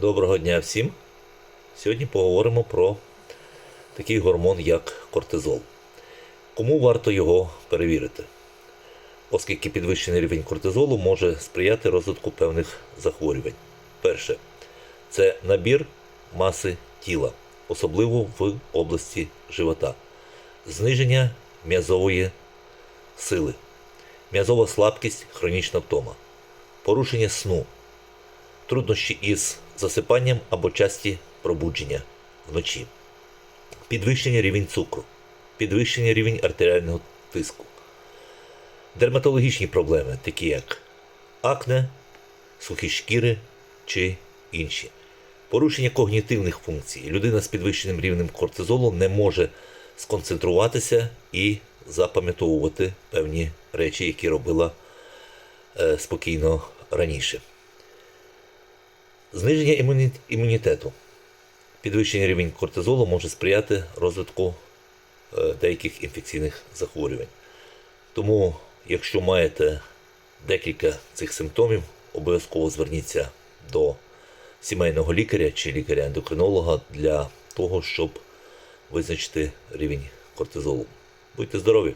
Доброго дня всім. Сьогодні поговоримо про такий гормон, як кортизол. Кому варто його перевірити? Оскільки підвищений рівень кортизолу може сприяти розвитку певних захворювань. Перше це набір маси тіла, особливо в області живота, зниження м'язової сили, м'язова слабкість, хронічна втома, порушення сну, труднощі із засипанням або часті пробудження вночі, підвищення рівень цукру, підвищення рівень артеріального тиску, дерматологічні проблеми, такі як акне, сухі шкіри чи інші. Порушення когнітивних функцій. Людина з підвищеним рівнем кортизолу не може сконцентруватися і запам'ятовувати певні речі, які робила е, спокійно раніше. Зниження імунітету. Підвищення рівень кортизолу може сприяти розвитку е, деяких інфекційних захворювань. Тому, якщо маєте декілька цих симптомів, обов'язково зверніться до сімейного лікаря чи лікаря-ендокринолога для того, щоб визначити рівень кортизолу. Будьте здорові!